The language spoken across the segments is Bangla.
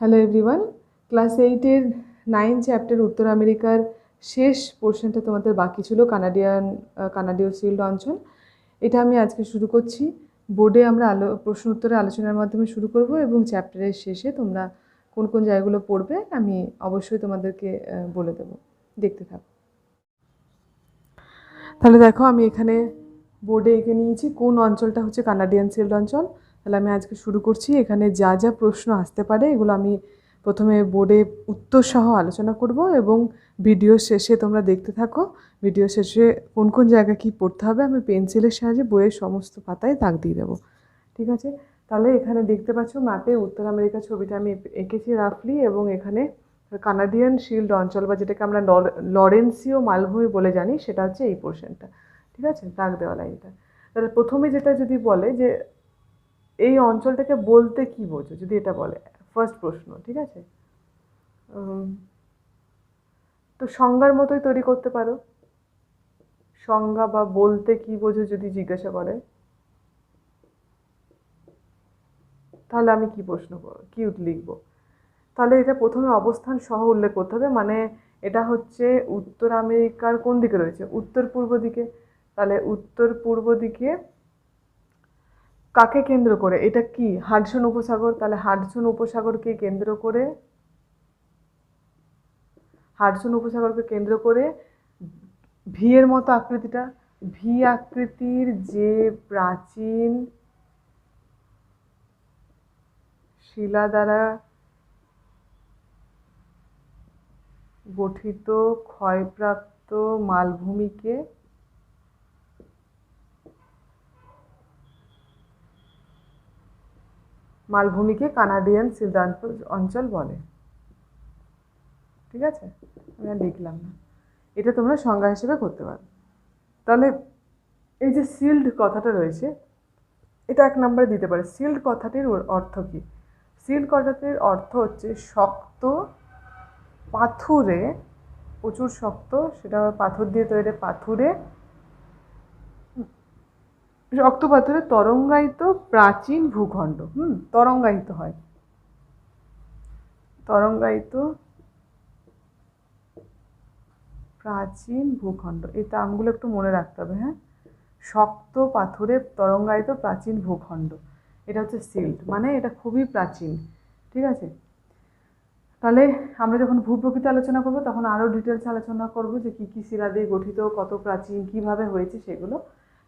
হ্যালো এভরিওয়ান ক্লাস এইটের নাইন চ্যাপ্টার উত্তর আমেরিকার শেষ পোর্শনটা তোমাদের বাকি ছিল কানাডিয়ান কানাডীয় শিল্ড অঞ্চল। এটা আমি আজকে শুরু করছি। বোর্ডে আমরা আলো, প্রশ্ন উত্তরে আলোচনার মাধ্যমে শুরু করব এবং চ্যাপ্টারের শেষে তোমরা কোন কোন জায়গাগুলো পড়বে, আমি অবশ্যই তোমাদেরকে বলে দেবো। দেখতে থাকো। তাহলে দেখো, আমি এখানে বোর্ডে এঁকে নিয়েছি। কোন অঞ্চলটা হচ্ছে কানাডিয়ান শিল্ড অঞ্চল? তাহলে আমি আজকে শুরু করছি। এখানে যা যা প্রশ্ন আসতে পারে, এগুলো আমি প্রথমে বোর্ডে উত্তর সহ আলোচনা করব এবং ভিডিও শেষে তোমরা দেখতে থাকো। ভিডিও শেষে কোন কোন জায়গায় কী পড়তে হবে, আমি পেন্সিলের সাহায্যে বইয়ের সমস্ত পাতায় দাগ দিয়ে দেবো। ঠিক আছে? তাহলে এখানে দেখতে পাচ্ছ ম্যাপে উত্তর আমেরিকা ছবিটা আমি এঁকেছি রাফলি এবং এখানে কানাডিয়ান শিল্ড অঞ্চল বা যেটাকে আমরা লর- লরেন্সীয় মালভূমি বলে জানি, সেটা হচ্ছে এই পোর্শনটা। ঠিক আছে? দাগ দেওয়া লাইনটা। তাহলে প্রথমে যেটা যদি বলে যে এই অঞ্চলটাকে বলতে কি বোঝো? যদি এটা বলে। ফার্স্ট প্রশ্ন, ঠিক আছে? তো সংজ্ঞার মতোই তৈরি করতে পারো। সংজ্ঞা বা বলতে কি বোঝো যদি জিজ্ঞাসা করে? তাহলে আমি কি প্রশ্ন কি লিখব? তাহলে এটা প্রথমে অবস্থান সহ উল্লেখ করতে হবে। মানে এটা হচ্ছে উত্তর আমেরিকার কোন দিকে রয়েছে? উত্তর পূর্ব দিকে। তাহলে উত্তর পূর্ব দিকে কাকে কেন্দ্র করে? এটা কি? হাডসন উপসাগর? তাহলে হাডসন উপসাগরকে কেন্দ্র করে হাডসন উপসাগরকে কেন্দ্র করে ভি এর মতো আকৃতিটা ভি আকৃতির যে প্রাচীন শিলা দ্বারা গঠিত ক্ষয়প্রাপ্ত মালভূমিকে মালভূমিকে কানাডিয়ান সিদ্ধান্ত অঞ্চল বলে। ঠিক আছে? আমি আর লিখলাম না। এটা তোমরা সংজ্ঞা হিসেবে করতে পারো। তাহলে এই যে সিল্ড কথাটা রয়েছে, এটা এক নম্বরে দিতে পারে। সিল্ড কথাটির অর্থ কী? সিল্ড কথাটির অর্থ হচ্ছে শক্ত পাথুরে, প্রচুর শক্ত, সেটা পাথর দিয়ে তৈরি, পাথুরে শক্ত পাথরে তরঙ্গায়িত প্রাচীন ভূখণ্ড, হুম, তরঙ্গায়িত হয়। তরঙ্গায়িত প্রাচীন ভূখণ্ড, এই টার্মগুলো একটু মনে রাখতে হবে হ্যাঁ? শক্ত পাথরে তরঙ্গায়িত প্রাচীন ভূখণ্ড, এটা হচ্ছে সিল্ট মানে এটা খুবই প্রাচীন, ঠিক আছে? তাহলে আমরা যখন ভূপ্রকৃতি আলোচনা করব, তখন আরও ডিটেলস আলোচনা করব যে কী কী শিলা দিয়ে গঠিত, কত প্রাচীন, কীভাবে হয়েছে সেগুলো।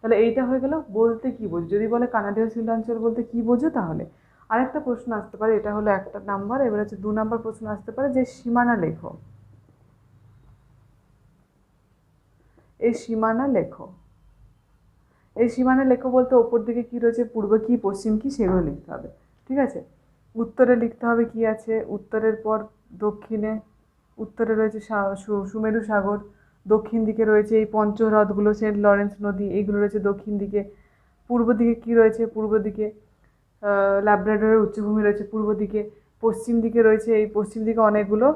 তাহলে এইটা হয়ে গেল বলতে কী বোঝো? যদি বলে কানাডীয় শিলাঞ্চল বলতে কী বোঝো তাহলে? আরেকটা প্রশ্ন আসতে পারে, এটা হলো একটা নাম্বার, এবার হচ্ছে দু নাম্বার প্রশ্ন আসতে পারে যে সীমানা লেখো। এই সীমানা লেখো। এই সীমানা লেখো বলতে ওপর দিকে কী রয়েছে, পূর্ব কী, পশ্চিম কী, সেগুলো লিখতে হবে, ঠিক আছে? উত্তরে লিখতে হবে কি আছে? উত্তরের পর দক্ষিণে, উত্তরে রয়েছে সুমেরু সাগর দক্ষিণ দিকে রয়েছে এই পঞ্চহ্রদগুলো, সেন্ট লরেন্স নদী এইগুলো রয়েছে দক্ষিণ দিকে। পূর্ব দিকে কি রয়েছে? পূর্ব দিকে ল্যাব্রাডরের উচ্চভূমি রয়েছে পূর্ব দিকে। পশ্চিম দিকে রয়েছে এই পশ্চিম দিকে অনেকগুলো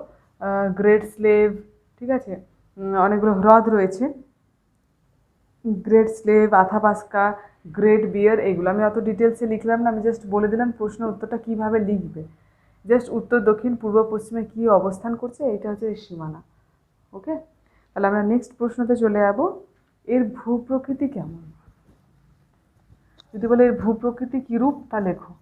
গ্রেট স্লেভ, ঠিক আছে? অনেকগুলো হ্রদ রয়েছে। Great Slave, Athabasca, Great Bear এইগুলো আমি অত ডিটেলসে লিখলাম না, আমি জাস্ট বলে দিলাম প্রশ্নের উত্তরটা কীভাবে লিখবে। জাস্ট উত্তর দক্ষিণ, পূর্ব, পশ্চিমে কী অবস্থান করছে, এটা হচ্ছে সীমানা, ওকে? তাহলে আমরা নেক্সট প্রশ্নতে চলে যাব, এর ভূপ্রকৃতি কেমন? যদি বলে এর ভূপ্রকৃতি কীরূপ, তা লেখো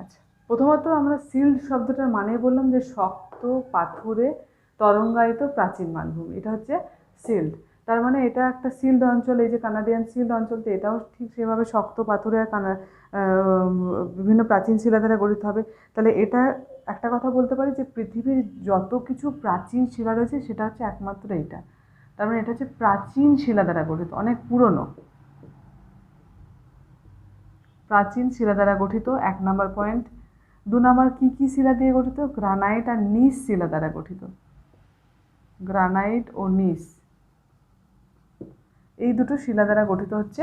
আচ্ছা প্রথমত আমরা সিল্ড শব্দটার মানে বললাম যে শক্ত, পাথুরে, তরঙ্গায়িত প্রাচীন মালভূমি এটা হচ্ছে সিল্ড তার মানে এটা একটা সিল্ড অঞ্চল, এই যে কানাডিয়ান সিল্ড অঞ্চল তো এটাও ঠিক সেভাবে শক্ত, পাথুরে কানা বিভিন্ন প্রাচীন শিলা দ্বারা গঠিত হবে। তাহলে এটা একটা কথা বলতে পারি যে পৃথিবীর যত কিছু প্রাচীন শিলা রয়েছে সেটা হচ্ছে একমাত্র এটা। তার মানে এটা হচ্ছে প্রাচীন শিলা দ্বারা গঠিত, অনেক পুরনো। প্রাচীন শিলা দ্বারা গঠিত, এক নম্বর পয়েন্ট দু নাম্বার কী কী শিলা দিয়ে গঠিত? গ্রানাইট আর নিস শিলা দ্বারা গঠিত। গ্রানাইট ও নিস। এই দুটো শিলা দ্বারা গঠিত হচ্ছে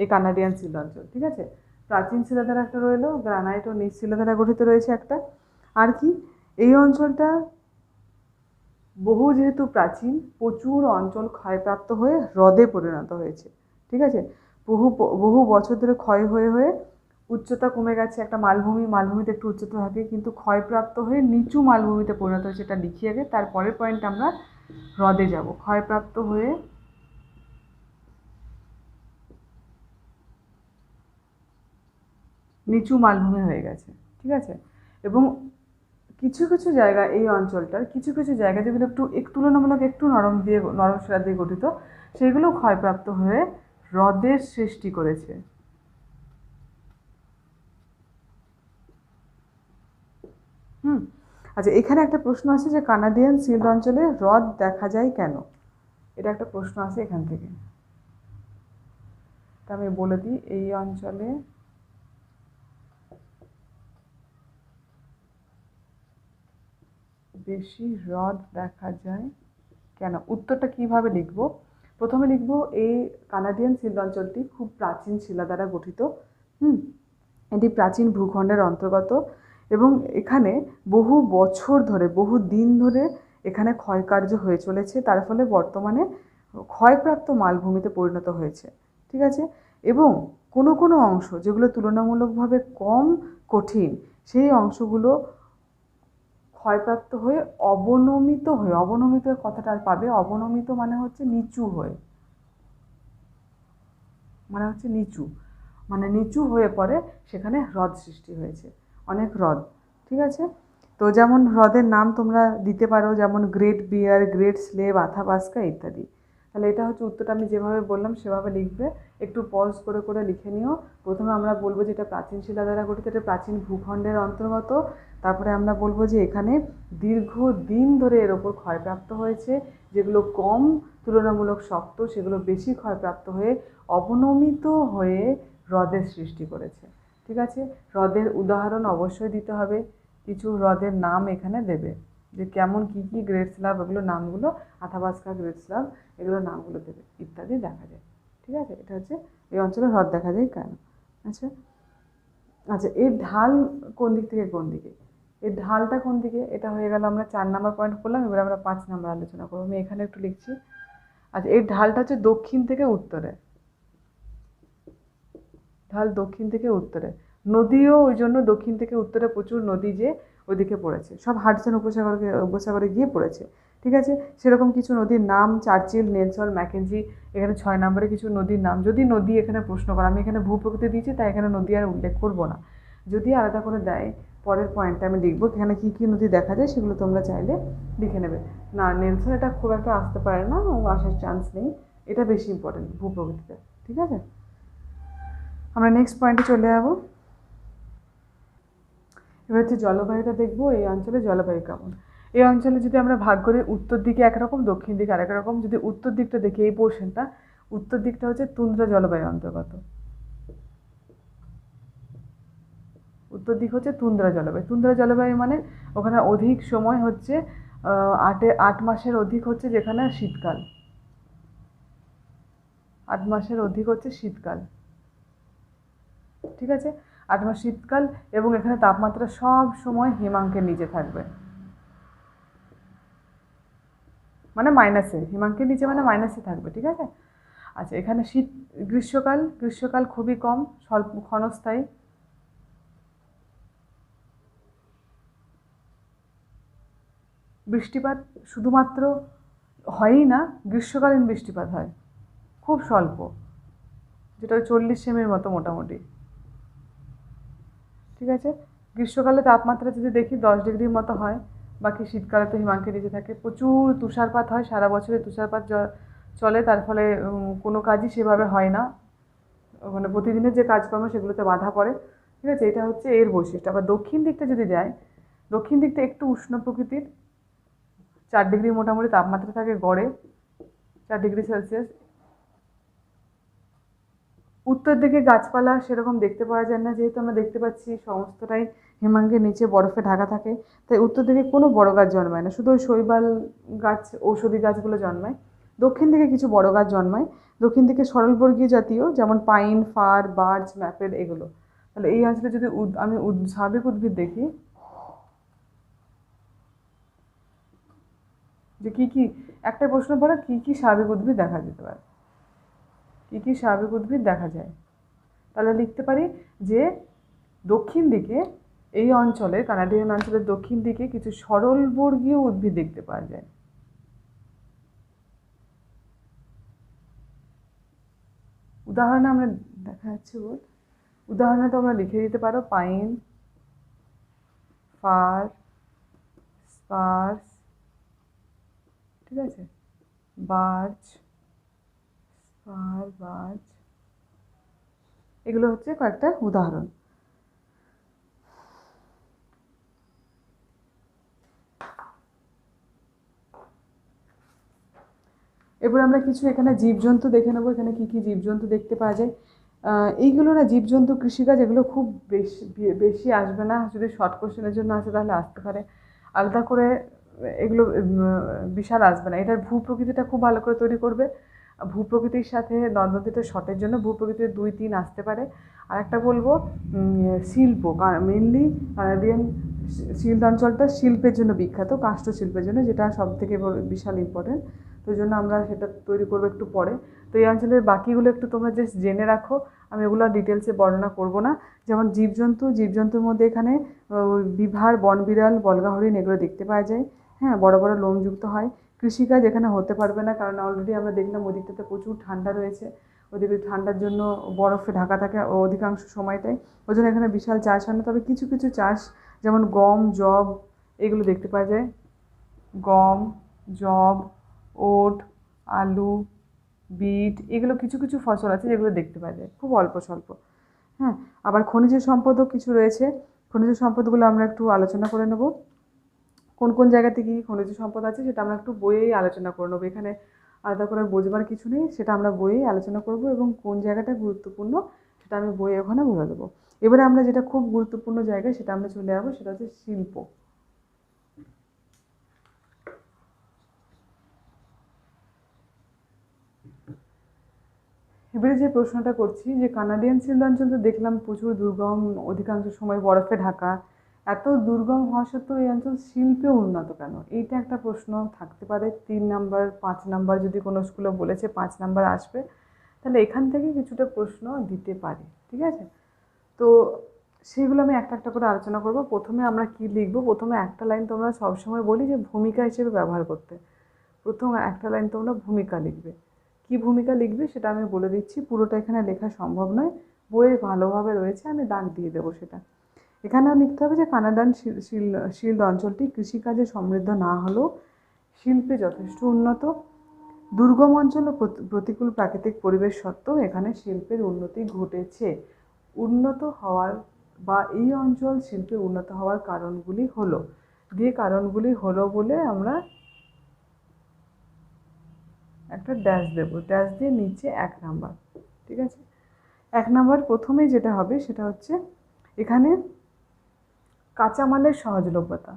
এই কানাডিয়ান শিলা অঞ্চল, ঠিক আছে? প্রাচীন শিলা দ্বারা একটা রইল, গ্রানাইট ও নিচ শিলা দ্বারা গঠিত রয়েছে একটা। আর কি? এই অঞ্চলটা বহু যেহেতু প্রাচীন, প্রচুর অঞ্চল ক্ষয়প্রাপ্ত হয়ে হ্রদে পরিণত হয়েছে, ঠিক আছে? বহু বহু বছর ধরে ক্ষয় হয়ে হয়ে উচ্চতা কমে গেছে, একটা মালভূমি, মালভূমিতে একটু উচ্চতা থাকে, কিন্তু ক্ষয়প্রাপ্ত হয়ে নিচু মালভূমিতে পরিণত হয়েছে এটা লিখিয়ে আগে। তারপরের পয়েন্ট আমরা হ্রদে যাব। ক্ষয়প্রাপ্ত হয়ে নিচু মালভূমি হয়ে গেছে, ঠিক আছে? এবং কিছু কিছু জায়গা এই অঞ্চলটার, কিছু কিছু জায়গা যেগুলো একটু, এক তুলনামূলক একটু নরম দিয়ে, নরম শিলা দিয়ে গঠিত, সেগুলো ক্ষয়প্রাপ্ত হয়ে হ্রদের সৃষ্টি করেছে। হুম। আচ্ছা এখানে একটা প্রশ্ন আছে যে কানাডিয়ান সিল্ড অঞ্চলে হ্রদ দেখা যায় কেন? এটা একটা প্রশ্ন আছে এখান থেকে। তা আমি বলে দিই, এই অঞ্চলে বেশি হ্রদ দেখা যায় কেন? উত্তরটা কীভাবে লিখব? প্রথমে লিখব, এই কানাডিয়ান শিলা অঞ্চলটি খুব প্রাচীন শিলা দ্বারা গঠিত। হুম, এটি প্রাচীন ভূখণ্ডের অন্তর্গত। এবং এখানে বহু বছর ধরে, বহু দিন ধরে এখানে ক্ষয়কার্য হয়ে চলেছে। তার ফলে বর্তমানে ক্ষয়প্রাপ্ত মালভূমিতে পরিণত হয়েছে। ঠিক আছে? এবং কোনো কোনো অংশ যেগুলো তুলনামূলকভাবে কম কঠিন, সেই অংশগুলো ক্ষয়প্রাপ্ত হয়ে অবনমিত হয়ে, অবনমিত কথাটা আর পাবে, অবনমিত মানে হচ্ছে নিচু হয়ে। মানে হচ্ছে নিচু। মানে নিচু হয়ে পড়ে, সেখানে হ্রদ সৃষ্টি হয়েছে। অনেক হ্রদ, ঠিক আছে? তো যেমন হ্রদের নাম তোমরা দিতে পারো, যেমন Great Bear Great Slave Athabasca ইত্যাদি। তাহলে এটা হচ্ছে উত্তরটা আমি যেভাবে বললাম সেভাবে লিখবে। একটু পজ করে করে লিখে নিও। প্রথমে আমরা বলব যে এটা প্রাচীন শিলা দ্বারা গঠিত, এটা প্রাচীন ভূখণ্ডের অন্তর্গত। তারপরে আমরা বলব যে এখানে দীর্ঘ দিন ধরে এর ওপর ক্ষয়প্রাপ্ত হয়েছে, যেগুলো কম তুলনামূলক শক্ত, সেগুলো বেশি ক্ষয়প্রাপ্ত হয়ে অবনমিত হয়ে হ্রদের সৃষ্টি করেছে। ঠিক আছে? হ্রদের উদাহরণ অবশ্যই দিতে হবে। কিছু হ্রদের নাম এখানে দেবে। যে কেমন কী কী গ্রেট স্ল্যাব এগুলো নামগুলো, আথাবাস্কা গ্রেট স্ল্যাব এগুলোর নামগুলো দেবে। ইত্যাদি দেখা যায়। ঠিক আছে? এটা হচ্ছে এই অঞ্চলে হ্রদ দেখা যায় কেন? আচ্ছা। আচ্ছা এর ঢাল কোন দিক থেকে কোন দিকে? এর ঢালটা কোন দিকে? এটা হয়ে গেল, আমরা চার নাম্বার পয়েন্ট করলাম, এবার আমরা পাঁচ নাম্বার আলোচনা করব। আমি এখানে একটু লিখছি। আচ্ছা এর ঢালটা হচ্ছে দক্ষিণ থেকে উত্তরে। ঢাল দক্ষিণ থেকে উত্তরে। নদীও ওই জন্য দক্ষিণ থেকে উত্তরে প্রচুর নদী যে ওইদিকে পড়েছে। সব হাডসন উপসাগরকে, উপসাগরে গিয়ে পড়েছে। ঠিক আছে? সেরকম কিছু নদীর নাম চার্চিল নেলসল ম্যাকেঞ্জি এখানে ছয় নম্বরে কিছু নদীর নাম। যদি নদী এখানে প্রশ্ন করা, আমি এখানে ভূপ্রকৃতি দিয়েছি, তাই এখানে নদী আর উল্লেখ করব না। যদি আলাদা করে দেয়, পরের পয়েন্টটা আমি লিখব। এখানে কী কী নদী দেখা যায় সেগুলো তোমরা চাইলে লিখে নেবে। না, নেলসন এটা খুব একটা আসতে পারে না, ও আসার চান্স নেই। এটা বেশি ইম্পর্টেন্ট ভূপ্রকৃতিতে। ঠিক আছে? আমরা নেক্সট পয়েন্টে চলে যাব। এবার হচ্ছে জলবায়ুটা দেখব, এই অঞ্চলে জলবায়ু কেমন? এই অঞ্চলে যদি আমরা ভাগ করি, উত্তর দিকে একরকম দক্ষিণ দিকে আরেক রকম, যদি উত্তর দিকটা দেখি এই পোর্শনটা উত্তর দিকটা হচ্ছে তুন্দ্রা জলবায়ু অন্তর্গত। উত্তর দিক হচ্ছে তুন্দ্রা জলবায়ু। তুন্দ্রা জলবায়ু মানে ওখানে অধিক সময় হচ্ছে আটে, আট মাসের অধিক হচ্ছে যেখানে শীতকাল। আট মাসের অধিক হচ্ছে শীতকাল। ঠিক আছে? আট মাস শীতকাল এবং এখানে তাপমাত্রা সব সময় হিমাঙ্কের নিচে থাকবে। মানে মাইনাসে হিমাঙ্কের নিচে মানে মাইনাসে থাকবে, ঠিক আছে? আচ্ছা এখানে শীত, গ্রীষ্মকাল গ্রীষ্মকাল খুবই কম, স্বল্প, ক্ষণস্থায়ী। বৃষ্টিপাত শুধুমাত্র হয়ই না, গ্রীষ্মকালীন বৃষ্টিপাত হয়, খুব স্বল্প। যেটা ওই চল্লিশ সেমের মতো মোটামুটি। ঠিক আছে? গ্রীষ্মকালে তাপমাত্রা যদি দেখি দশ ডিগ্রির মতো হয়, বাকি শীতকালে তো হিমাঙ্কের নিচে থাকে। প্রচুর তুষারপাত হয়, সারা বছরে তুষারপাত চলে, তার ফলে কোনো কাজই সেভাবে হয় না। মানে প্রতিদিনের যে কাজকর্ম সেগুলোতে বাধা পড়ে। ঠিক আছে? এটা হচ্ছে এর বৈশিষ্ট্য। আবার দক্ষিণ দিকটা যদি যায় দক্ষিণ দিকটা একটু উষ্ণ প্রকৃতির। চার ডিগ্রি মোটামুটি তাপমাত্রা থাকে গড়ে, চার ডিগ্রি সেলসিয়াস। উত্তর দিকে গাছপালা সেরকম দেখতে পাওয়া যায় না, যেহেতু আমরা দেখতে পাচ্ছি সমস্তটাই হিমাঙ্গের নিচে বরফে ঢাকা থাকে, তাই উত্তর দিকে কোনো বড় গাছ জন্মায় না, শুধু ওই শৈবাল গাছ, ঔষধি গাছগুলো জন্মায়। দক্ষিণ দিকে কিছু বড় গাছ জন্মায়, দক্ষিণ দিকে সরলবর্গীয় জাতীয়, যেমন পাইন, ফার বার্চ ম্যাপেল, এগুলো। তাহলে এই অঞ্চলে যদি আমি স্বাভাবিক উদ্ভিদ দেখি, যে কী কী একটা প্রশ্ন পড়ে, কী কী স্বাভাবিক উদ্ভিদ দেখা যেতে পারে? কি কি স্বাভাবিক উদ্ভিদ দেখা যায়? তাহলে লিখতে পারি যে দক্ষিণ দিকে এই অঞ্চলে, কানাডিয়ান অঞ্চলের দক্ষিণ দিকে কিছু সরলবর্গীয় উদ্ভিদ দেখতে পাওয়া যায়। উদাহরণে আমরা দেখা যাচ্ছে বল, উদাহরণে তোমরা লিখে দিতে পারো পাইন, ফার, স্পার্স, ঠিক আছে? বার্চ স্পার বার্চ এগুলো হচ্ছে কয়েকটা উদাহরণ। এবার আমরা কিছু এখানে জীবজন্তু দেখে নেব। এখানে কি কি জীবজন্তু দেখতে পাওয়া যায়। এইগুলো না জীবজন্তু কৃষিকাজ এগুলো খুব বেশি বেশি আসবে না। যদি শর্ট কোশ্চেনের জন্য আসে তাহলে আসতে পারে। আলাদা করে এগুলো বিশাল আসবে না। এটার ভূপ্রকৃতিটা খুব ভালো করে তৈরি করবে। ভূপ্রকৃতির সাথে নদনদীতে শটের জন্য ভূপ্রকৃতির দুই তিন আসতে পারে। আর একটা বলব শিল্প মেনলি কানাডিয়ান শিল্ড অঞ্চলটা শিল্পের জন্য বিখ্যাত কাষ্ঠ শিল্পের জন্য, যেটা সব থেকে বিশাল ইম্পর্টেন্ট তো জন্য আমরা সেটা তৈরি করব একটু পরে। তো এই অঞ্চলের বাকিগুলো একটু তোমরা জাস্ট জেনে রাখো, আমি ওগুলো ডিটেলসে বর্ণনা করব না। যেমন জীবজন্তু, জীবজন্তুর মধ্যে এখানে বিভার, বনবিড়াল বলগা হরিণ এগুলো দেখতে পাওয়া যায়। হ্যাঁ বড় বড় লোমযুক্ত হয়। কৃষিকাজ এখানে হতে পারবে না, কারণ অলরেডি আমরা দেখলাম ওদিকটাতে প্রচুর ঠান্ডা রয়েছে। ওদিকে ঠান্ডার জন্য বরফে ঢাকা থাকে অধিকাংশ সময়টাই। ওই জন্য এখানে বিশাল চাষ হয় না, তবে কিছু কিছু চাষ, যেমন গম জব এগুলো দেখতে পাওয়া যায়। গম জব ওট, আলু, বিট, এগুলো কিছু কিছু ফসল আছে যেগুলো দেখতে পাওয়া যায়, খুব অল্প স্বল্প। হ্যাঁ আবার খনিজ সম্পদও কিছু রয়েছে। খনিজ সম্পদগুলো আমরা একটু আলোচনা করে নেব। কোন কোন জায়গাতে কী খনিজ সম্পদ আছে সেটা আমরা একটু বইয়েই আলোচনা করে নেব। এখানে আলাদা করে বোঝবার কিছু নেই, সেটা আমরা বইয়েই আলোচনা করব এবং কোন জায়গাটা গুরুত্বপূর্ণ সেটা আমি বইয়ে ওখানে বলে দেবো। এবারে আমরা যেটা খুব গুরুত্বপূর্ণ জায়গা সেটা আমরা চলে যাব, সেটা হচ্ছে শিল্প। এবারে যে প্রশ্নটা করছি যে, কানাডিয়ান শিল্ড অঞ্চল তো দেখলাম প্রচুর দুর্গম, অধিকাংশ সময় বরফে ঢাকা। এত দুর্গম হওয়া সত্ত্বেও এই অঞ্চল শিল্পে উন্নত কেন? এইটা একটা প্রশ্ন থাকতে পারে। তিন নাম্বার, পাঁচ নাম্বার যদি কোনো স্কুলে বলেছে পাঁচ নাম্বার আসবে, তাহলে এখান থেকে কিছুটা প্রশ্ন দিতে পারে, ঠিক আছে? তো সেগুলো আমি একটা একটা করে আলোচনা করব। প্রথমে আমরা কি লিখব? প্রথমে একটা লাইন তোমরা সবসময় বলি যে ভূমিকা হিসেবে ব্যবহার করতে। প্রথম একটা লাইন তোমরা ভূমিকা লিখবে। কি ভূমিকা লিখবে সেটা আমি বলে দিচ্ছি। পুরোটা এখানে লেখা সম্ভব নয়। বইয়ে ভালোভাবে রয়েছে, আমি দাগ দিয়ে দেবো সেটা। এখানেও লিখতে হবে যে কানাডান শিল- শিল- শিল্ড অঞ্চলটি কৃষিকাজে সমৃদ্ধ না হলেও শিল্পে যথেষ্ট উন্নত। দুর্গম অঞ্চল ও প্রতিকূল প্রাকৃতিক পরিবেশ সত্ত্বেও এখানে শিল্পের উন্নতি ঘটেছে। উন্নত হওয়ার বা এই অঞ্চল শিল্পে উন্নত হওয়ার কারণগুলি হলো। দিয়ে কারণগুলি হলো বলে আমরা একটা ড্যাশ দেবো। ড্যাশ দিয়ে নিচে এক নাম্বার, ঠিক আছে? এক নাম্বার প্রথমেই যেটা হবে সেটা হচ্ছে এখানে কাঁচামালের সহজলভ্যতা।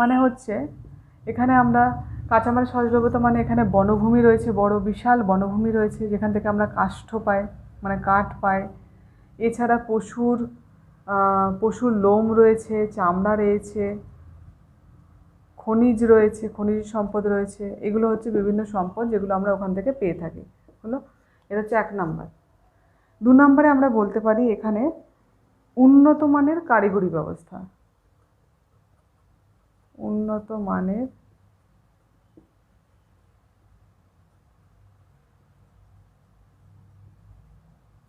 মানে হচ্ছে, এখানে আমরা কাঁচামাল সহজলভ্যতা মানে এখানে বনভূমি রয়েছে, বড় বিশাল বনভূমি রয়েছে, যেখান থেকে আমরা কাষ্ঠ পাই মানে কাঠ পাই। এছাড়া পশুর পশুর লোম রয়েছে, চামড়া রয়েছে খনিজ রয়েছে, খনিজ সম্পদ রয়েছে, এগুলো হচ্ছে বিভিন্ন সম্পদ যেগুলো আমরা ওখান থেকে পেয়ে থাকি, হলো? এটা হচ্ছে এক নাম্বার। দু নম্বরে আমরা বলতে পারি এখানে উন্নত মানের কারিগরি ব্যবস্থা। উন্নত মানের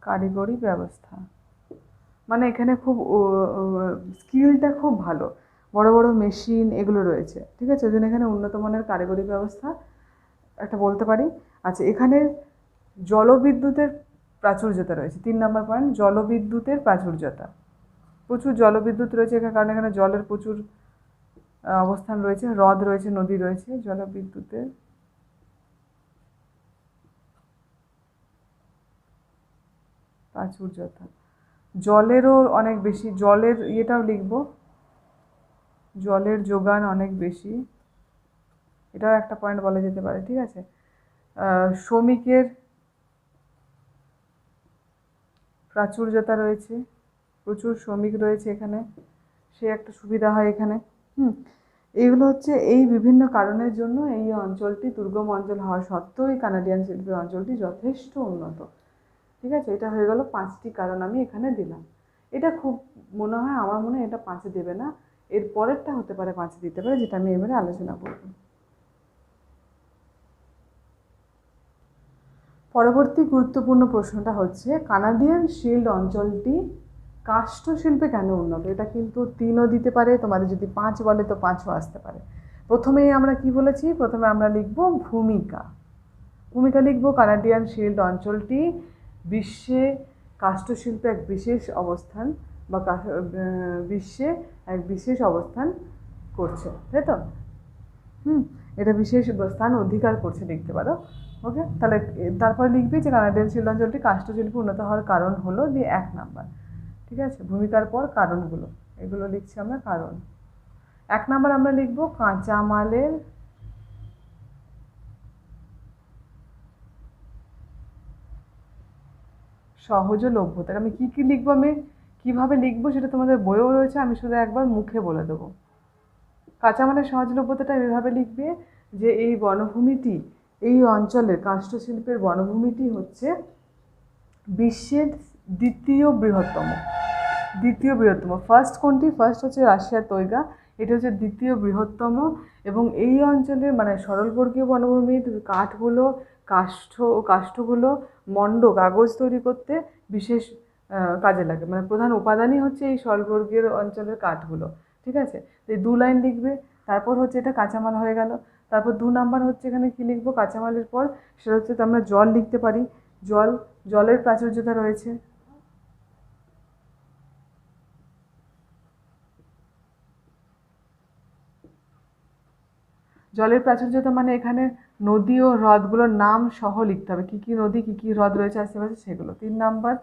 কারিগরি ব্যবস্থা। মানে এখানে খুব স্কিলটা খুব ভালো। বড় বড় মেশিন এগুলো রয়েছে, ঠিক আছে? ওই এখানে উন্নত মানের কারিগরি ব্যবস্থা একটা বলতে পারি। আচ্ছা এখানে জলবিদ্যুতের প্রাচুর্যতা রয়েছে। তিন নম্বর পয়েন্ট জলবিদ্যুতের প্রাচুর্যতা। প্রচুর জলবিদ্যুৎ রয়েছে এখানে, কারণ এখানে জলের প্রচুর অবস্থান রয়েছে, হ্রদ রয়েছে, নদী রয়েছে, জলবিদ্যুতের প্রাচুর্যতা। জলেরও অনেক বেশি, জলের ইয়েটাও লিখব। জলের যোগান অনেক বেশি। এটাও একটা পয়েন্ট বলা যেতে পারে, ঠিক আছে? শ্রমিকের প্রাচুর্যতা রয়েছে, প্রচুর শ্রমিক রয়েছে এখানে, সে একটা সুবিধা হয় এখানে, হুম? এইগুলো হচ্ছে এই বিভিন্ন কারণের জন্য এই অঞ্চলটি দুর্গম অঞ্চল হওয়া সত্ত্বেও এই কানাডিয়ান শিল্পের অঞ্চলটি যথেষ্ট উন্নত, ঠিক আছে? এটা হয়ে গেল পাঁচটি কারণ আমি এখানে দিলাম। এটা খুব মনে হয়, আমার মনে হয় এটা পাঁচে দেবে না। এর পরেরটা হতে পারে পাঁচে দিতে পারে, যেটা আমি এবারে আলোচনা করব। পরবর্তী গুরুত্বপূর্ণ প্রশ্নটা হচ্ছে, কানাডিয়ান শিল্ড অঞ্চলটি কাষ্ঠ শিল্পে কেন উন্নত? এটা কিন্তু তিনও দিতে পারে, তোমাদের যদি পাঁচ বলে তো পাঁচও আসতে পারে। প্রথমেই আমরা কি বলেছি? প্রথমে আমরা লিখব ভূমিকা। ভূমিকা লিখব কানাডিয়ান শিল্ড অঞ্চলটি বিশ্বে কাষ্ঠশিল্পে এক বিশেষ অবস্থান। বা বিশ্বে এক বিশেষ অবস্থান করছে, তাই তো? হুম, এটা বিশেষ স্থান অধিকার করছে, লিখতে পারো ওকে তাহলে তারপর লিখবি যে কানাডিয়ান শিল্প অঞ্চলটি কাষ্ঠশিল্পে উন্নত হওয়ার কারণ হলো দিয়ে এক নাম্বার, ঠিক আছে? ভূমিকার পর কারণগুলো, এগুলো লিখছি আমরা কারণ। এক নাম্বার আমরা লিখব কাঁচামালের সহজলভ্যতা আমি কী কী লিখব আমি? কীভাবে লিখব সেটা তোমাদের বইও রয়েছে, আমি শুধু একবার মুখে বলে দেবো। কাঁচামালের সহজলভ্যতাটা এভাবে লিখবে যে এই বনভূমিটি, এই অঞ্চলের কাষ্ঠশিল্পের বনভূমিটি হচ্ছে বিশ্বের দ্বিতীয় বৃহত্তম। দ্বিতীয় বৃহত্তম। ফার্স্ট কোনটি? ফার্স্ট হচ্ছে রাশিয়ার তৈগা। এটা হচ্ছে দ্বিতীয় বৃহত্তম এবং এই অঞ্চলের মানে সরলবর্গীয় বনভূমির কাঠগুলো, কাষ্ঠ ও কাষ্ঠগুলো মণ্ড কাগজ তৈরি করতে বিশেষ কাজে লাগে। মানে প্রধান উপাদানই হচ্ছে এই সরলবর্গীয় অঞ্চলের কাঠগুলো, ঠিক আছে? তো এই দু লাইন লিখবে, তারপর হচ্ছে এটা কাঁচামাল হয়ে গেল। তারপর দু নাম্বার হচ্ছে এখানে কী লিখব? কাঁচামালের পর সেটা হচ্ছে তো আমরা জল লিখতে পারি। জল, জলের প্রাচুর্যতা রয়েছে। জলের প্রাচুর্যতা মানে এখানে নদী ও হ্রদগুলোর নাম সহ লিখতে হবে। কী কী নদী, কী কী হ্রদ রয়েছে আশেপাশে সেগুলো। তিন নাম্বার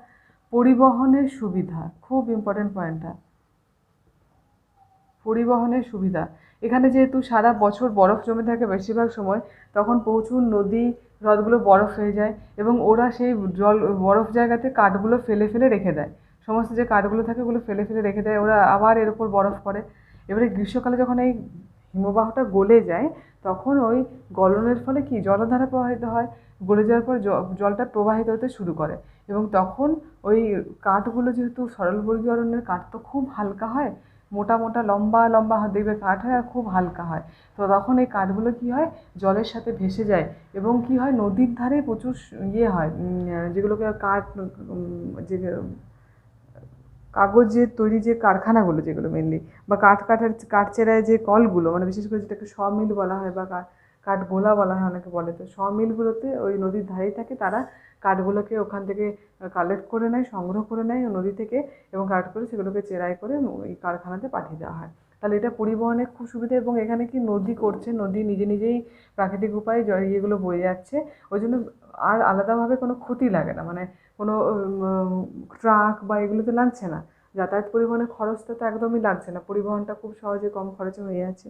পরিবহনের সুবিধা, খুব ইম্পর্টেন্ট পয়েন্টটা পরিবহনের সুবিধা। এখানে যেহেতু সারা বছর বরফ জমে থাকে বেশিরভাগ সময়, তখন প্রচুর নদী হ্রদগুলো বরফ হয়ে যায় এবং ওরা সেই জল, বরফ জায়গাতে কাঠগুলো ফেলে ফেলে রেখে দেয়। সমস্ত যে কাঠগুলো থাকে ওগুলো ফেলে ফেলে রেখে দেয়। ওরা আবার এর ওপর বরফ করে। এবারে গ্রীষ্মকালে যখন এই হিমবাহটা গলে যায়, তখন ওই গলনের ফলে কি? জলধারা প্রবাহিত হয়। গলে যাওয়ার পর জলটা প্রবাহিত হতে শুরু করে। এবং তখন ওই কাঠগুলো যেহেতু সরলবর্গীয় অরণ্যের কাঠ তো খুব হালকা হয়, মোটা মোটা লম্বা লম্বা দেখবে কাঠ হয় আর খুব হালকা হয়। তো তখন এই কাঠগুলো কী হয়? জলের সাথে ভেসে যায় এবং কী হয়? নদীর ধারে প্রচুর ইয়ে হয় যেগুলোকে কাঠ যে কাগজের তৈরি যে কারখানাগুলো যেগুলো মেনলি বা কাঠ কাঠের কাঠ চেরায় যে কলগুলো মানে বিশেষ করে যেটাকে সমিল বলা হয় বা কাঠ গোলা বলা হয় অনেকে বলে। তো সমিলগুলোতে ওই নদীর ধারেই থাকে। তারা কাঠগুলোকে ওখান থেকে কালেক্ট করে নেয়, সংগ্রহ করে নেয় নদী থেকে এবং কালেক্ট করে সেগুলোকে চেরাই করে ওই কারখানাতে পাঠিয়ে দেওয়া হয়। তাহলে এটা পরিবহনে খুব সুবিধা এবং এখানে কি নদী করছে, নদী নিজে নিজেই প্রাকৃতিক উপায়ে ইয়েগুলো বয়ে যাচ্ছে। ওই জন্য আর আলাদাভাবে কোনো ক্ষতি লাগে না। মানে কোনো ট্রাক বা এগুলোতে লাগছে না। যাতায়াত পরিবহনের খরচটা তো একদমই লাগছে না। পরিবহনটা খুব সহজে কম খরচে হয়ে যাচ্ছে।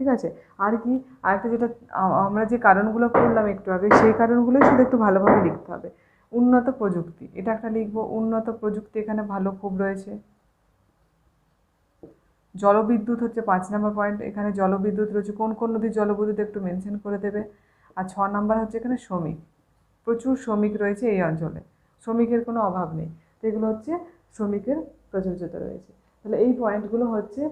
ঠিক আছে? আর কি? আরেকটা যেটা আমরা যে কারণগুলো করলাম একটু আগে, সেই কারণগুলোই শুধু একটু ভালোভাবে লিখতে হবে। উন্নত প্রযুক্তি। এটা একটা লিখব, উন্নত প্রযুক্তি এখানে ভালো খুব রয়েছে। জলবিদ্যুৎ হচ্ছে পাঁচ নম্বর পয়েন্ট। এখানে জলবিদ্যুৎ রয়েছে। কোন কোন নদীর জলবিদ্যুৎ একটু মেনশন করে দেবে? আর ছ নম্বর হচ্ছে এখানে শ্রমিক। প্রচুর শ্রমিক রয়েছে এই অঞ্চলে। শ্রমিকের কোনো অভাব নেই। তো এগুলো হচ্ছে শ্রমিকের প্রযোজ্যতা রয়েছে। তাহলে এই পয়েন্টগুলো হচ্ছে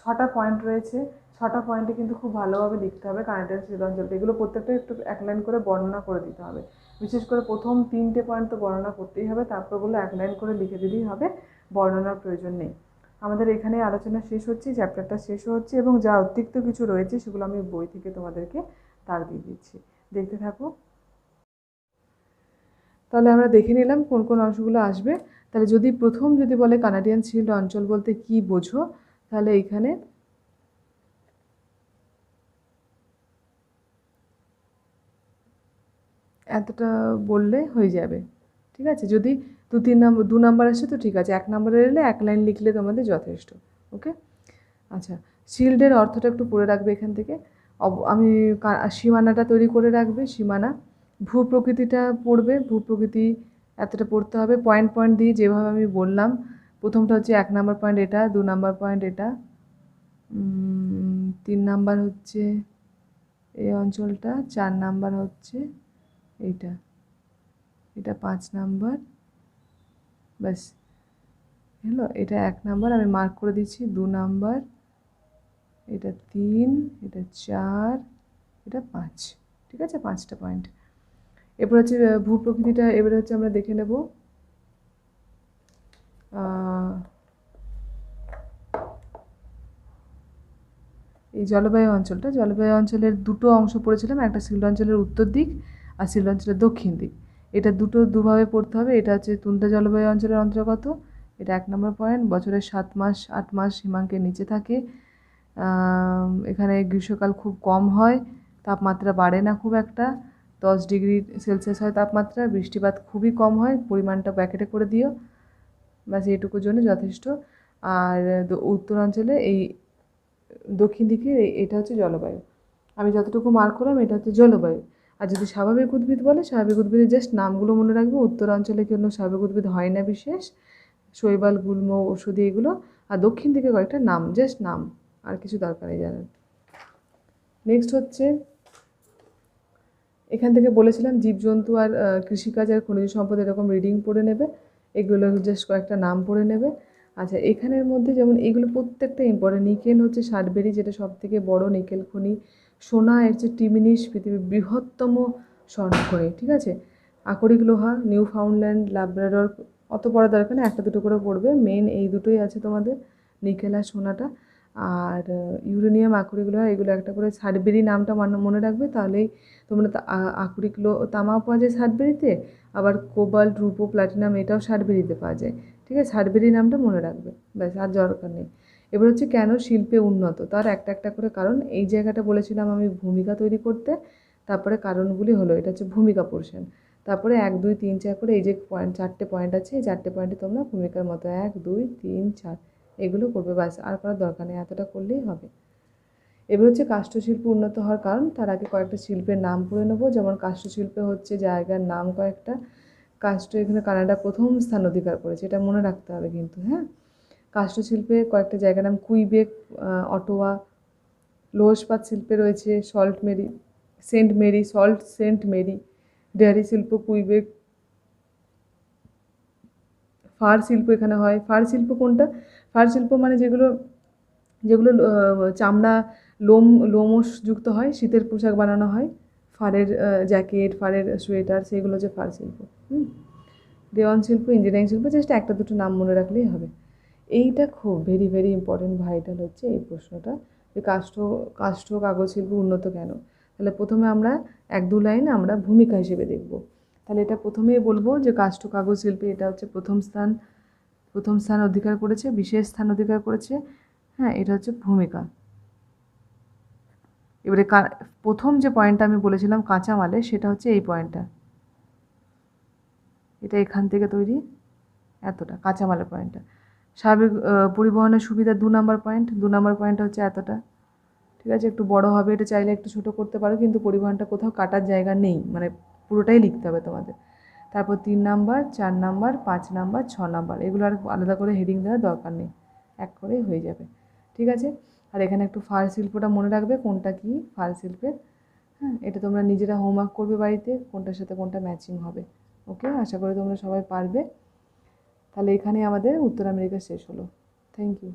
ছটা পয়েন্ট রয়েছে। ছটা পয়েন্টে কিন্তু খুব ভালোভাবে লিখতে হবে শিল্প অঞ্চলটা এগুলো প্রত্যেকটা একটু এক লাইন করে বর্ণনা করে দিতে হবে। বিশেষ করে প্রথম তিনটে পয়েন্ট তো বর্ণনা করতেই হবে তারপর তারপরগুলো এক লাইন করে লিখে দিলেই হবে, বর্ণনার প্রয়োজন নেই। আমাদের এখানে আলোচনা শেষ হচ্ছে চ্যাপ্টারটা শেষ হচ্ছে এবং যা অতিরিক্ত কিছু রয়েছে সেগুলো আমি বই থেকে তোমাদেরকে তার দিয়ে দিচ্ছি। দেখতে থাকো। তাহলে আমরা দেখে নিলাম কোন কোন অংশগুলো আসবে। তাহলে যদি প্রথম যদি বলে কানাডিয়ান শিল্ড অঞ্চল বলতে কি বোঝো তাহলে এইখানে এতটা বললে হয়ে যাবে। ঠিক আছে? যদি দু, তিন নম্বর দু নাম্বার আসে তো ঠিক আছে। এক নম্বরে এলে এক লাইন লিখলে তোমাদের যথেষ্ট। ওকে? আচ্ছা শিল্ডের অর্থটা একটু পড়ে রাখবে এখান থেকে। আমি সীমানাটা তৈরি করে রাখবে, সীমানা। ভূ প্রকৃতিটা পড়বে, ভূ প্রকৃতি এতটা পড়তে হবে। পয়েন্ট পয়েন্ট দিয়ে যেভাবে আমি বললাম প্রথমটা হচ্ছে এক নাম্বার পয়েন্ট এটা দু নাম্বার পয়েন্ট এটা তিন নাম্বার হচ্ছে এই অঞ্চলটা চার নাম্বার হচ্ছে এইটা। এটা পাঁচ নাম্বার। ব্যাস। হলো এটা এক নাম্বার আমি মার্ক করে দিচ্ছি দু নাম্বার এটা তিন এটা চার এটা পাঁচ। ঠিক আছে? পাঁচটা পয়েন্ট। এরপর হচ্ছে আহ, ভূ প্রকৃতিটা এবারে হচ্ছে আমরা দেখে নেব। এই জলবায়ু অঞ্চলটা, জলবায়ু অঞ্চলের দুটো অংশ পড়েছিলাম, একটা সিল্ড অঞ্চলের উত্তর দিক আর সিল্ড অঞ্চলের দক্ষিণ দিক। এটা দুটো দুভাবে পড়তে হবে, এটা হচ্ছে তুন্দ্রা জলবায়ু অঞ্চলের অন্তর্গত, এটা এক নম্বর পয়েন্ট বছরের সাত মাস, আট মাস হিমাঙ্কের নিচে থাকে। এখানে গ্রীষ্মকাল খুব কম হয়, তাপমাত্রা বাড়ে না খুব একটা, দশ ডিগ্রি সেলসিয়াস হয় তাপমাত্রা, বৃষ্টিপাত খুবই কম হয়, পরিমাণটা প্যাকেটে করে দিও, ব্যাস এটুকুর জন্য যথেষ্ট। আর উত্তরাঞ্চলে এই দক্ষিণ দিকে এটা হচ্ছে জলবায়ু। আমি যতটুকু মার্ক করলাম, এটা হচ্ছে জলবায়ু। আর যদি স্বাভাবিক উদ্ভিদ বলে, স্বাভাবিক উদ্ভিদের জাস্ট নামগুলো মনে রাখবে, উত্তরাঞ্চলে কোনো স্বাভাবিক উদ্ভিদ হয় না বিশেষ। শৈবাল, গুল্ম ওষুধি এগুলো। আর দক্ষিণ দিকে কয়েকটা নাম জাস্ট নাম। আর কিছু দরকার নেই জানার। নেক্সট হচ্ছে, এখান থেকে বলেছিলাম জীবজন্তু আর কৃষিকাজ আর খনিজ সম্পদ এরকম রিডিং পড়ে নেবে। এগুলো জাস্ট কয়েকটা নাম পড়ে নেবে। আচ্ছা এখানের মধ্যে যেমন এগুলো প্রত্যেকটা ইম্পর্টেন্ট নিকেল হচ্ছে সাতবেরি যেটা সব থেকে বড়ো নিকেল খনি। সোনা এর হচ্ছে টিমিনিস পৃথিবীর বৃহত্তম স্বর্ণ খনি, ঠিক আছে? আকরিক লোহা নিউ ফাউন্ডল্যান্ড লাব্রাডর, অত পড়া দরকার না একটা দুটো করে পড়বে। মেন এই দুটোই আছে তোমাদের, নিকেল আর সোনাটা। আর ইউরেনিয়াম আকরিক হয়, এগুলো একটা করে সাতবেরি নামটা মান- রাখবে। তাহলেই তোমরা তা- আ- আকরিক লো তামাও পাওয়া যায় সাতবেরিতে আবার কোবাল্ট, রূপো, প্লাটিনাম এটাও সাতবেরিতে পাওয়া যায়। ঠিক আছে? সাতবেরি নামটা মনে রাখবে। ব্যাস, আর দরকার নেই। এবার হচ্ছে কেন শিল্পে উন্নত? তার একটা একটা করে কারণ। এই জায়গাটা বলেছিলাম আমি ভূমিকা তৈরি করতে। তারপরে কারণগুলি হলো, এটা হচ্ছে ভূমিকা পোর্শন। তারপরে এক, দুই, তিন, চার করে এই যে পয়েন্ট, চারটে পয়েন্ট আছে, এই চারটে পয়েন্টে তোমরা ভূমিকার মতো, এক, দুই, তিন, চার এগুলো করবে বাস আর করার দরকার নেই, এতটা করলেই হবে। এবার হচ্ছে কাষ্ঠশিল্প উন্নত হওয়ার কারণ, তার আগে কয়েকটা শিল্পের নাম পড়ে নেব, যেমন কাষ্ঠশিল্পে হচ্ছে জায়গার নাম কয়েকটা। কাষ্ঠ এখানে কানাডা প্রথম স্থান অধিকার করেছে, এটা মনে রাখতে হবে কিন্তু হ্যাঁ? কাষ্ঠশিল্পে কয়েকটা জায়গার নাম, কুইবেক অটোয়া লৌহ ইস্পাত শিল্পে রয়েছে, Sault Marie, Saint Marie, Sault Saint Marie, dairy শিল্প কুইবেক ফার শিল্প এখানে হয়। ফার শিল্প কোনটা? ফার শিল্প মানে যেগুলো যেগুলো চামড়া, লোম, লোমশ যুক্ত হয়, শীতের পোশাক বানানো হয়। ফারের জ্যাকেট, ফারের সোয়েটার, সেগুলো যে ফার শিল্প। হুম? দেওয়ান শিল্প, ইঞ্জিনিয়ারিং শিল্প, জাস্ট একটা দুটো নাম মনে রাখলেই হবে। এইটা খুব ভেরি ভেরি ইম্পর্টেন্ট, ভাইটাল হচ্ছে এই প্রশ্নটা যে কাষ্ঠ কাষ্ঠ কাগজ শিল্প উন্নত কেন? তাহলে প্রথমে আমরা এক দু লাইন আমরা ভূমিকা হিসেবে দেখব। তাহলে এটা প্রথমেই বলব যে কাষ্ঠ কাগজ শিল্পে এটা হচ্ছে প্রথম স্থান প্রথম স্থান অধিকার করেছে, বিশেষ স্থান অধিকার করেছে। হ্যাঁ এটা হচ্ছে ভূমিকা। এবারে প্রথম যে পয়েন্টটা আমি বলেছিলাম কাঁচামালে, সেটা হচ্ছে এই পয়েন্টটা। এটা এখান থেকে তৈরি এতটা, কাঁচামালের পয়েন্টটা। স্বাভাবিক পরিবহনের সুবিধা দু নম্বর পয়েন্ট, দু নম্বর পয়েন্টটা হচ্ছে এতটা। ঠিক আছে, একটু বড় হবে, এটা চাইলে একটু ছোট করতে পারো, কিন্তু পরিবহনটা কোথাও কাটার জায়গা নেই মানে পুরোটাই লিখতে হবে তোমাদের। তারপর তিন নাম্বার, চার নাম্বার, পাঁচ নাম্বার, ছ নাম্বার, এগুলো আর আলাদা করে হেডিং দেওয়ার দরকার নেই। এক করেই হয়ে যাবে। ঠিক আছে? আর এখানে একটু ফার শিল্পটা মনে রাখবে, কোনটা কি ফার শিল্পের। হ্যাঁ এটা তোমরা নিজেরা হোমওয়ার্ক করবে বাড়িতে, কোনটার সাথে কোনটা ম্যাচিং হবে। ওকে আশা করি তোমরা সবাই পারবে। তাহলে এখানে আমাদের উত্তর আমেরিকা শেষ হলো। Thank you